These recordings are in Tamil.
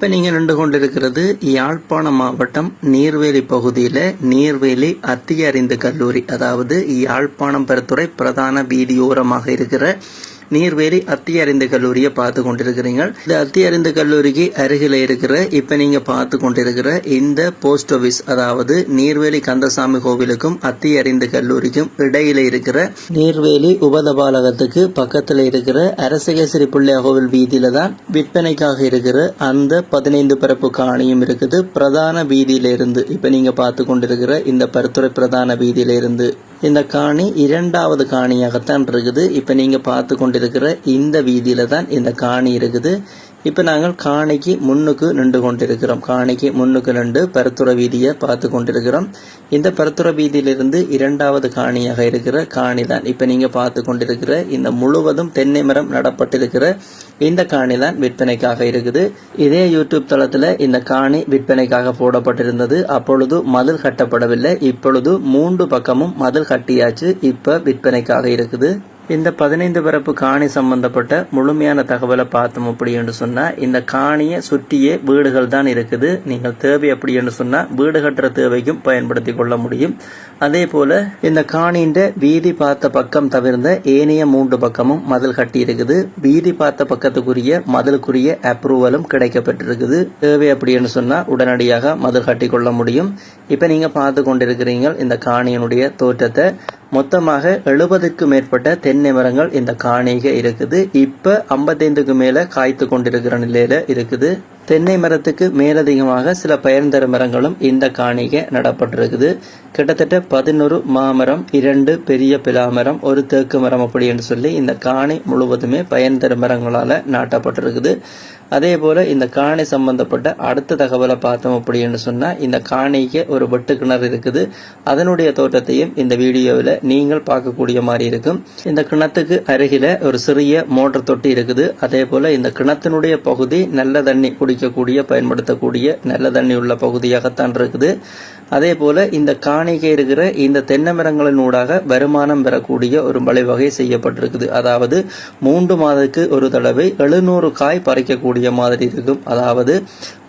இப்போ நீங்கள் நின்று கொண்டிருக்கிறது. யாழ்ப்பாணம் மாவட்டம் நீர்வேலி பகுதியில் நீர்வேலி அத்திய அறிந்து கல்லூரி அதாவது யாழ்ப்பாணம் பெருத்துறை பிரதான வீதியோரமாக இருக்கிற நீர்வேலி அத்தியறிந்த கல்லூரியை பார்த்து கொண்டிருக்கிறீங்க இந்த அத்தியறிந்த கல்லூரிக்கு அருகில் இருக்கிற இப்போ நீங்கள் பார்த்து கொண்டிருக்கிற இந்த போஸ்ட் ஆஃபீஸ் அதாவது நீர்வேலி கந்தசாமி கோவிலுக்கும் அத்தியறிந்த கல்லூரிக்கும் இடையில இருக்கிற நீர்வேலி உபதபாலகத்துக்கு பக்கத்தில் இருக்கிற அரசகேசரி பிள்ளையா கோவில் வீதியில தான் விற்பனைக்காக இருக்கிற அந்த பதினைந்து பரப்பு காணியும் இருக்குது. பிரதான வீதியிலிருந்து இப்போ நீங்க பார்த்து கொண்டிருக்கிற இந்த பருத்துறை பிரதான வீதியிலிருந்து. இந்த காணி இரண்டாவது காணியாகத்தான் இருக்குது. இப்போ நீங்கள் பார்த்து கொண்டிருக்கிற இந்த வீதியில் தான் இந்த காணி இருக்குது. இப்போ நாங்கள் காணிக்கு முன்னுக்கு நின்று கொண்டிருக்கிறோம். காணிக்கு முன்னுக்கு நின்று பருத்துறை வீதியை பார்த்து கொண்டிருக்கிறோம். இந்த பரத்துற வீதியிலிருந்து இரண்டாவது காணியாக இருக்கிற காணி தான் இப்போ நீங்கள் பார்த்து கொண்டிருக்கிற இந்த முழுவதும் தென்னை மரம் நடப்பட்டிருக்கிற இந்த காணி தான் விற்பனைக்காக இருக்குது. இதே யூடியூப் தளத்தில் இந்த காணி விற்பனைக்காக போடப்பட்டிருந்தது. அப்பொழுது மதில் கட்டப்படவில்லை. இப்பொழுது மூன்று பக்கமும் மதில் கட்டியாச்சு. இப்போ விற்பனைக்காக இருக்குது. இந்த பதினைந்து பரப்பு காணி சம்பந்தப்பட்ட முழுமையான தகவலை பார்த்தோம் அப்படி என்று சொன்னால் இந்த காணியை சுற்றியே வீடுகள் தான் இருக்குது. நீங்கள் தேவை அப்படி என்று சொன்னால் வீடு கட்டுற தேவைக்கும் பயன்படுத்தி கொள்ள முடியும். அதே போல இந்த காணின்ற வீதி பார்த்த பக்கம் தவிர்ந்த ஏனைய மூன்று பக்கமும் மதில் கட்டி இருக்குது. வீதி பார்த்த பக்கத்துக்குரிய மதிலுக்குரிய அப்ரூவலும் கிடைக்கப்பட்டிருக்குது. தேவை அப்படி என்று சொன்னால் உடனடியாக மதில் கட்டி கொள்ள முடியும். இப்போ நீங்கள் பார்த்து கொண்டிருக்கிறீங்க இந்த காணியினுடைய தோற்றத்தை. மொத்தமாக எழுபதுக்கு மேற்பட்ட தென்னை மரங்கள் இந்த காணிக இருக்குது. இப்போ ஐம்பத்தைந்துக்கு மேலே காய்த்து கொண்டிருக்கிற நிலையில இருக்குது. தென்னை மரத்துக்கு மேலதிகமாக சில பயன் தரும் மரங்களும் இந்த காணிக நடப்பட்டிருக்குது. கிட்டத்தட்ட பதினொரு மாமரம் இரண்டு பெரிய பிலாமரம் ஒரு தேக்கு மரம் அப்படின்னு சொல்லி இந்த காணி முழுவதுமே பயன் தரும் மரங்களால் நாட்டப்பட்டிருக்குது. அதே போல் இந்த காணி சம்பந்தப்பட்ட அடுத்த தகவலை பார்த்தோம் அப்படின்னு சொன்னால் இந்த காணிக்கு ஒரு வெட்டு கிணறு இருக்குது. அதனுடைய தோற்றத்தையும் இந்த வீடியோவில் நீங்கள் பார்க்கக்கூடிய மாதிரி இருக்கும். இந்த கிணத்துக்கு அருகில் ஒரு சிறிய மோட்டர் தொட்டி இருக்குது. அதே போல் இந்த கிணத்தினுடைய பகுதி நல்ல தண்ணி குடிக்கக்கூடிய பயன்படுத்தக்கூடிய நல்ல தண்ணி உள்ள பகுதியாகத்தான் இருக்குது. அதே போல் இந்த காணிக்கை இருக்கிற இந்த தென்னை மரங்களின் ஊடாக வருமானம் பெறக்கூடிய ஒரு வழிவகை செய்யப்பட்டிருக்குது. அதாவது மூன்று மாதத்துக்கு ஒரு தடவை எழுநூறு காய் பறிக்கக்கூடிய மாதிரி இருக்கும். அதாவது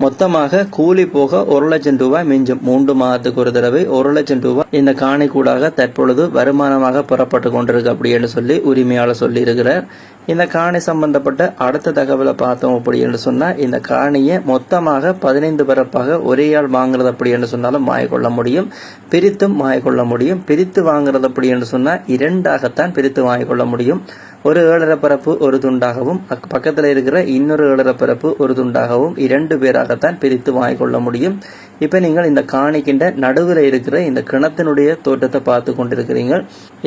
மொத்தமாக கூலி போக ஒரு லட்சம் ரூபாய் மிஞ்சும். மூன்று மாதத்துக்கு ஒரு தடவை ஒரு லட்சம் ரூபாய் இந்த காணி கூடாக தற்பொழுது வருமானமாக பெறப்பட்டு கொண்டிருக்கு அப்படின்னு சொல்லி உரிமையாளர் சொல்லியிருக்கிறார். இந்த காணி சம்பந்தப்பட்ட அடுத்த தகவலை பார்த்தோம் அப்படின்னு சொன்னால் இந்த காணி காரணியை மொத்தமாக பதினைந்து பரப்பாக ஒரே ஆள் வாங்குறது அப்படி என்று சொன்னாலும் மாயக்கொள்ள முடியும். பிரித்தும் மாயக்கொள்ள முடியும். பிரித்து வாங்குறது அப்படி என்று சொன்னால் இரண்டாகத்தான் பிரித்து வாங்கிக்கொள்ள முடியும். ஒரு ஏழரை பரப்பு ஒரு துண்டாகவும் பக்கத்தில் இருக்கிற இன்னொரு ஏழரை பரப்பு ஒரு துண்டாகவும் இரண்டு பேராகத்தான் பிரித்து வாங்கிக்கொள்ள முடியும். இப்போ நீங்கள் இந்த காணிக்கின்ற நடுவில் இருக்கிற இந்த கிணத்தினுடைய தோட்டத்தை பார்த்து கொண்டிருக்கிறீங்க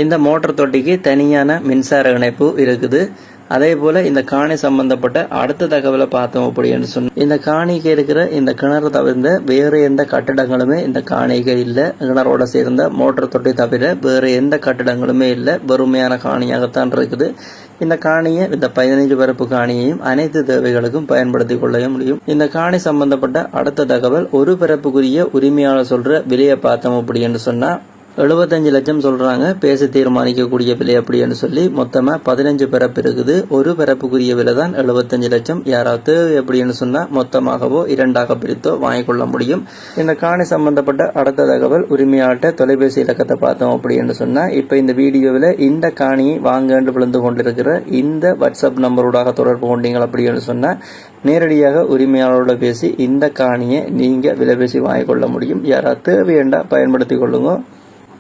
இந்த மோட்டர் தொட்டிக்கு தனியான மின்சார இணைப்பு இருக்குது. அதே போல இந்த காணி சம்பந்தப்பட்ட அடுத்த தகவலை பார்த்தோம் அப்படின்னு சொன்ன இந்த காணிக்கு இருக்கிற இந்த கிணறு தவிர்ந்த வேறு எந்த கட்டிடங்களுமே இந்த காணிக்கு இல்லை. கிணறோட சேர்ந்த மோட்டர் தொட்டி தவிர வேறு எந்த கட்டிடங்களுமே இல்லை. வெறுமையான காணியாகத்தான் இருக்குது. இந்த காணியை இந்த பதினைஞ்சு பரப்பு காணியையும் அனைத்து தேவைகளுக்கும் பயன்படுத்திக் கொள்ள முடியும். இந்த காணி சம்பந்தப்பட்ட அடுத்த தகவல் ஒரு பிறப்புக்குரிய உரிமையாளர் சொல்ற விலையை பார்த்தோம் அப்படின்னு சொன்னா எழுபத்தஞ்சு லட்சம் சொல்கிறாங்க பேச தீர்மானிக்கக்கூடிய விலை அப்படின்னு சொல்லி மொத்தமாக பதினஞ்சு பிறப்பு இருக்குது. ஒரு பிறப்புக்குரிய விலை தான் எழுபத்தஞ்சு லட்சம். யாராவது எப்படின்னு சொன்னால் மொத்தமாகவோ இரண்டாக பிரித்தோ வாங்கிக்கொள்ள முடியும். இந்த காணி சம்பந்தப்பட்ட அடுத்த தகவல் உரிமையாட்ட தொலைபேசி இலக்கத்தை பார்த்தோம் அப்படின்னு சொன்னால் இப்போ இந்த வீடியோவில் இந்த காணியை வாங்கன்று விழுந்து கொண்டிருக்கிற இந்த வாட்ஸ்அப் நம்பரோடாக தொடர்பு கொண்டீங்க அப்படின்னு சொன்னால் நேரடியாக உரிமையாளரோட பேசி இந்த காணியை நீங்கள் விலை பேசி வாங்கிக்கொள்ள முடியும். யாராவது தேவையண்டா பயன்படுத்தி கொள்ளுங்க.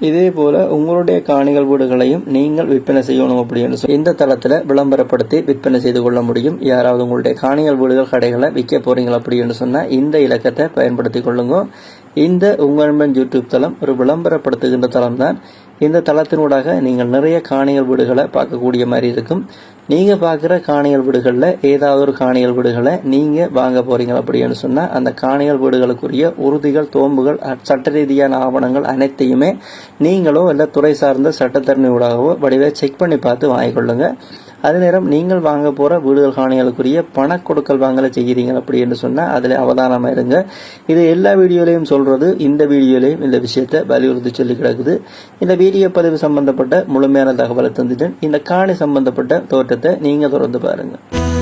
இதே போல உங்களுடைய காணிகள் வீடுகளையும் நீங்கள் விற்பனை செய்யணும் அப்படின்னு சொல்லி இந்த தளத்தில் விளம்பரப்படுத்தி விற்பனை செய்து கொள்ள முடியும். யாராவது உங்களுடைய காணிகள் வீடுகள் கடைகளை விற்க போறீங்களா அப்படின்னு சொன்னால் இந்த இலக்கத்தை பயன்படுத்தி கொள்ளுங்க. இந்த உங்கள் யூடியூப் தளம் ஒரு விளம்பரப்படுத்துகின்ற தளம் தான் இந்த தளத்தினூடாக நீங்கள் நிறைய காணிகள் வீடுகளை பார்க்கக்கூடிய மாதிரி இருக்கும். நீங்கள் பார்க்குற காணிகள் வீடுகளில் ஏதாவது ஒரு காணிகள் வீடுகளை நீங்கள் வாங்க போகிறீங்க அப்படின்னு சொன்னால் அந்த காணிகள் வீடுகளுக்குரிய உறுதிகள் தோம்புகள் சட்ட ரீதியான ஆவணங்கள் அனைத்தையுமே நீங்களோ இல்லை துறை சார்ந்த சட்டத்தரணியூடாகவோ வடிவை செக் பண்ணி பார்த்து வாங்கிக்கொள்ளுங்கள் அதே நேரம் நீங்கள் வாங்க போகிற வீடுகள் காணிகளுக்குரிய பண கொடுக்கல் வாங்கலை செய்கிறீங்க அப்படி என்று சொன்னால் அதில் அவதானமாக இருங்க. இது எல்லா வீடியோலையும் சொல்கிறது இந்த வீடியோலையும் இந்த விஷயத்தை வலியுறுத்தி சொல்லி கிடக்குது. இந்த வீடியோ பதிவு சம்பந்தப்பட்ட முழுமையான தகவலை தந்துட்டேன். இந்த காணி சம்பந்தப்பட்ட தோற்றத்தை நீங்கள் தொடர்ந்து பாருங்கள்